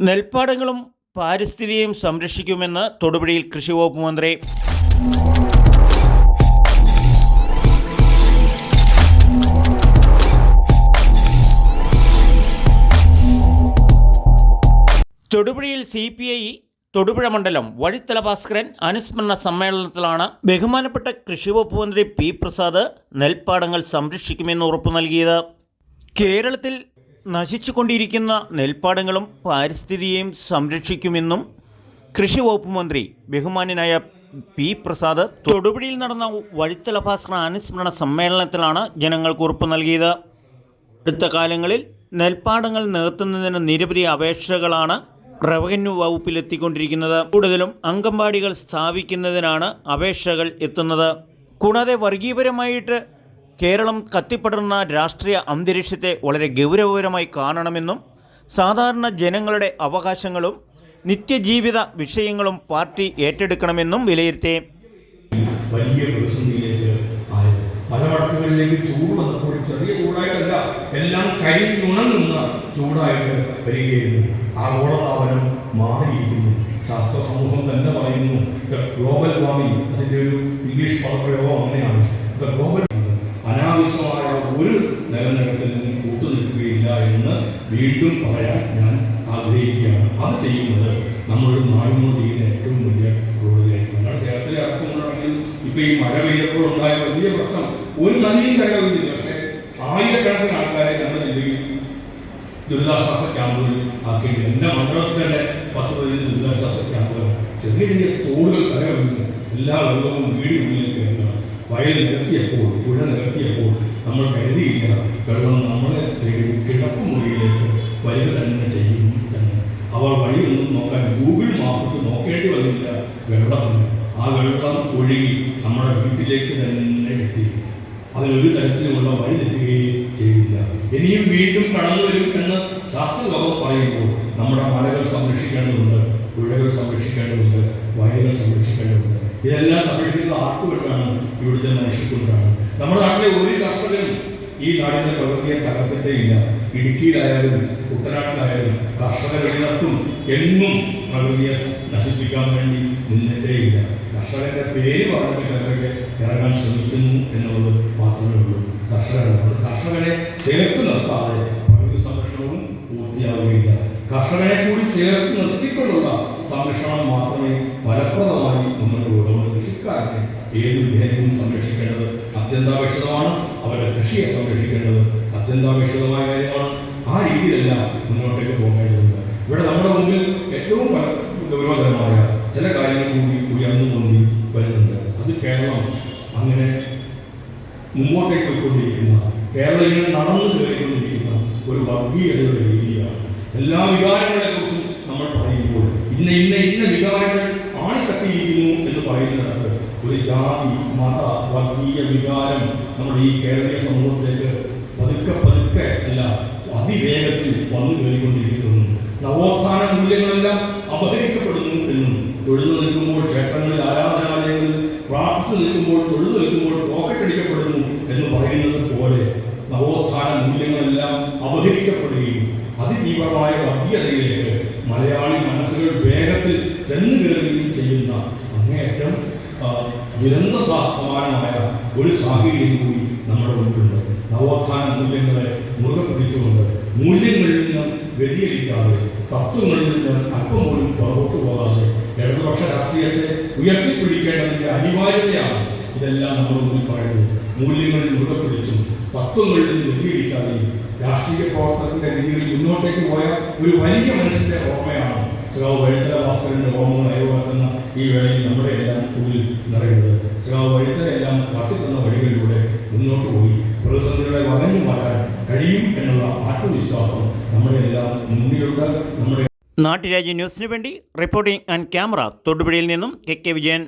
നെൽപ്പാടങ്ങളും പാരിസ്ഥിതിയും സംരക്ഷിക്കുമെന്ന് തൊടുപുഴയിൽ കൃഷി വകുപ്പ് മന്ത്രി തൊടുപുഴയിൽ സി പി ഐ തൊടുപുഴ മണ്ഡലം വഴിത്തല ഭാസ്കരൻ അനുസ്മരണ സമ്മേളനത്തിലാണ് ബഹുമാനപ്പെട്ട കൃഷി വകുപ്പ് മന്ത്രി പി പ്രസാദ് നെൽപ്പാടങ്ങൾ സംരക്ഷിക്കുമെന്ന് ഉറപ്പു നൽകിയത്. കേരളത്തിൽ നശിച്ചുകൊണ്ടിരിക്കുന്ന നെൽപ്പാടങ്ങളും പാരിസ്ഥിതിയെയും സംരക്ഷിക്കുമെന്നും കൃഷി വകുപ്പ് മന്ത്രി ബഹുമാന്യനായ പി പ്രസാദ് തൊടുപുഴയിൽ നടന്ന വഴിത്തല അനുസ്മരണ സമ്മേളനത്തിലാണ് ജനങ്ങൾക്ക് ഉറപ്പ് നൽകിയത്. അടുത്ത കാലങ്ങളിൽ നെൽപ്പാടങ്ങൾ നികത്തുന്നതിന് നിരവധി അപേക്ഷകളാണ് റവന്യൂ വകുപ്പിൽ എത്തിക്കൊണ്ടിരിക്കുന്നത് കൂടുതലും അംഗൻവാടികൾ സ്ഥാപിക്കുന്നതിനാണ് അപേക്ഷകൾ എത്തുന്നത്. കൂടാതെ വർഗീയപരമായിട്ട് കേരളം കത്തിപ്പടർന്ന രാഷ്ട്രീയ അന്തരീക്ഷത്തെ വളരെ ഗൗരവപരമായി കാണണമെന്നും സാധാരണ ജനങ്ങളുടെ അവകാശങ്ങളും നിത്യജീവിത വിഷയങ്ങളും പാർട്ടി ഏറ്റെടുക്കണമെന്നും വിലയിരുത്തി. വലിയ പ്രതിസന്ധിയിലേക്ക് പല വടക്കുകളിലേക്ക് ചൂട് വന്നപ്പോൾ ചെറിയ ചൂടായിട്ടല്ല എല്ലാം കൈ നുണങ്ങുന്ന ചൂടായിട്ട് വരികയായിരുന്നു. ആഗോളതാപനം മാറിയിരിക്കുന്നു. ശാസ്ത്ര സമൂഹം തന്നെ പറയുന്നു ഗ്ലോബൽ വാർമിംഗ് അതിന്റെ ഒരു ഇംഗ്ലീഷ് പദപ്രയോഗം അങ്ങനെയാണ് ഗ്ലോബൽ അനാവശ്യമായ ഒരു നിലനിൽപ്പിനും കൂട്ടുനിൽക്കുകയില്ല എന്ന് വീണ്ടും പറയാൻ ഞാൻ ആഗ്രഹിക്കുകയാണ്. അത് ചെയ്യുന്നത് നമ്മുടെ നാടിനോട് ചെയ്യുന്ന ഏറ്റവും വലിയ ക്രൂരതയായിരിക്കും നമ്മുടെ ചേർത്തലെ അടക്കമുണ്ടാണെങ്കിൽ ഇപ്പൊ ഈ മഴ പെയ്തപ്പോൾ ഉണ്ടായ വലിയ പ്രശ്നം ഒരു നദിയും കരകവില്ല പക്ഷേ ആയിരക്കണക്കിന് ആൾക്കാരെ നമ്മുടെ ജില്ലയിൽ ദുരിതാശ്വാസ ക്യാമ്പുകളിൽ ആക്കിയിട്ട് എന്റെ മണ്ഡലത്തിൽ തന്നെ പത്ത് പതിനഞ്ച് ദുരിതാശ്വാസ ക്യാമ്പുകൾ ചെറിയ ചെറിയ തോടുകൾ കരകവിഞ്ഞ് എല്ലാ വെള്ളവും വീടിനുള്ളിലേക്ക് കയറുക നിർത്തിയപ്പോൾ പുഴ നിരത്തിയപ്പോൾ നമ്മൾ കരുതിയില്ല. വെള്ളം നമ്മളെ തേടി കിടപ്പുമുറിയിലേക്ക് വരിക തന്നെ ചെയ്യും എന്ന്. അവർ വഴിയൊന്നും നോക്കാൻ ഗൂഗിൾ മാപ്പിട്ട് നോക്കേണ്ടി വന്നില്ല. വെള്ളത്തിന് ആ വെള്ളം ഒഴുകി നമ്മുടെ വീട്ടിലേക്ക് തന്നെ എത്തി. അതിലൊരു തരത്തിലുള്ള വഴി തെറ്റുകയും ചെയ്യില്ല ഇനിയും വീണ്ടും കടന്നു വരും എന്ന് ശാസ്ത്രലോകം പറയുമ്പോൾ നമ്മുടെ മലകൾ സംരക്ഷിക്കേണ്ടതുണ്ട് പുഴകൾ സംരക്ഷിക്കേണ്ടതുണ്ട് വയലുകൾ സംരക്ഷിക്കേണ്ടതുണ്ട്. ഇതെല്ലാം സംരക്ഷിക്കുന്ന ആർക്കുകൊണ്ടാണ് ഇവിടുത്തെ മനുഷ്യക്കൊണ്ടാണ് നമ്മുടെ നാട്ടിലെ ഒരു കർഷകനും ഈ നാടിന്റെ പ്രവൃത്തിയെ തകർത്തിട്ടേ ഇല്ല. ഇടുക്കിയിലായാലും കുട്ടനാട്ടിലായാലും കർഷകരിടത്തും എന്നും പ്രകൃതിയെ നശിപ്പിക്കാൻ വേണ്ടി നിന്നിട്ടേ ഇല്ല. കർഷകന്റെ പേര് പറഞ്ഞ് ചിലരൊക്കെ ഇറങ്ങാൻ ശ്രമിക്കുന്നു എന്നുള്ളത് മാത്രമേ ഉള്ളൂ. കർഷകരാണ് കർഷകരെ ചേർത്ത് നിർത്താതെ പ്രകൃതി സംരക്ഷണവും പൂർത്തിയാവുകയില്ല കർഷകനെ കൂടി ചേർത്ത് നിർത്തിക്കൊണ്ടുള്ള സംരക്ഷണം മാത്രമേ ഫലപ്രദമായി മുന്നോട്ട് പോകുള്ളൂ കൃഷിക്കാരനെ ഏത് വിധേയവും സംരക്ഷിക്കേണ്ടത് അത്യന്താപേക്ഷിതമാണ്. അവരുടെ കൃഷിയെ സംരക്ഷിക്കേണ്ടത് അത്യന്താപേക്ഷിതമായ കാര്യമാണ്. ആ രീതിയിലല്ല മുന്നോട്ടേക്ക് പോകേണ്ടതുണ്ട്. ഇവിടെ നമ്മുടെ മുമ്പിൽ ഏറ്റവും ഗൗരവകരമായ ചില കാര്യങ്ങൾ കൂടി ഉയർന്നു തോന്നി വരുന്നുണ്ട്. അത് കേരളം അങ്ങനെ മുമ്പോട്ടേക്ക് പോയിക്കൊണ്ടിരിക്കുന്ന കേരളം നടന്നു കയറിക്കൊണ്ടിരിക്കുന്ന ഒരു വർഗീയതയുടെ രീതിയാണ്. എല്ലാ വികാരങ്ങളെ കുറിച്ചും നമ്മൾ പറയുമ്പോൾ ഇന്ന ഇന്ന ഇന്ന വികാരങ്ങൾ ആണിക്കത്തിയിരിക്കുന്നു എന്ന് പറയുന്നത് ഒരു ജാതി മത വർഗീയ വികാരം നമ്മുടെ ഈ കേരളീയ സമൂഹത്തിലേക്ക് പതുക്കെ പതുക്കെ അല്ല അതിവേഗത്തിൽ വന്നു കയറിക്കൊണ്ടിരിക്കുന്നു. നവോത്ഥാന മൂല്യങ്ങളെല്ലാം അപഹരിക്കപ്പെടുന്നു എന്നും തൊഴിൽ നിൽക്കുമ്പോൾ ക്ഷേത്രങ്ങളിൽ ആരാധനാലയങ്ങളിൽ പ്രാർത്ഥിച്ചു നിൽക്കുമ്പോൾ തൊഴുതു നിൽക്കുമ്പോൾ പോക്കറ്റടിക്കപ്പെടുന്നു എന്ന് പറയുന്നത് പോലെ നവോത്ഥാന മൂല്യങ്ങളെല്ലാം അപഹരിക്കപ്പെടുകയും അതിതീവ്രമായ വർഗീയതയിലേക്ക് മലയാളി മനസ്സുകൾ വേഗത്തിൽ ചെന്നു കയറുകയും ചെയ്യുന്ന അങ്ങേയറ്റം ആ, ദുരന്ത സ- സമാനമായ ഒരു സാഹചര്യം കൂടി നമ്മുടെ മുമ്പിലുണ്ട് നവോത്ഥാന മൂല്യങ്ങളെ മുറുകെ പിടിച്ചുകൊണ്ട് മൂല്യങ്ങളിൽ നിന്ന് വ്യതിചലിക്കാതെ തത്വങ്ങളിൽ നിന്ന് അല്പം പോലും പുറകോട്ട് പോകാതെ ഇടതുപക്ഷ രാഷ്ട്രീയത്തെ ഉയർത്തിപ്പിടിക്കേണ്ടതിന്റെ അനിവാര്യതയാണ് ഇതെല്ലാം നമ്മൾ മുന്നിൽ പറയുന്നത്. മൂല്യങ്ങളിൽ മുറുകെ പിടിച്ചും തത്വങ്ങളിൽ ഉപയോഗിക്കാതെ രാഷ്ട്രീയ പ്രവർത്തനത്തിന്റെ രീതിയിൽ മുന്നോട്ടേക്ക് പോയ ഒരു വലിയ മനുഷ്യന്റെ ഓർമ്മയാണ് ശ്രാവ് വഴുത്തല ഭാസ്കരന്റെ ഓർമ്മ നയമാക്കുന്ന ഈ വേളയിൽ നമ്മുടെ എല്ലാം ഉള്ളിൽ നിറയുന്നത്. ശ്രാവ് വഴുത്തല എല്ലാം കാട്ടിത്തന്ന വഴികളിലൂടെ മുന്നോട്ട് പോയി പ്രതിസന്ധികളെ വളഞ്ഞു മാറ്റാൻ കഴിയും എന്നുള്ള ആത്മവിശ്വാസം നമ്മുടെ എല്ലാം മുന്നിലുണ്ട്. നമ്മുടെ നാട്ടുരാജ്യ ന്യൂസിന് വേണ്ടി റിപ്പോർട്ടിംഗ് ആൻഡ് ക്യാമറ തൊടുപുഴയിൽ നിന്നും കെ കെ വിജയൻ.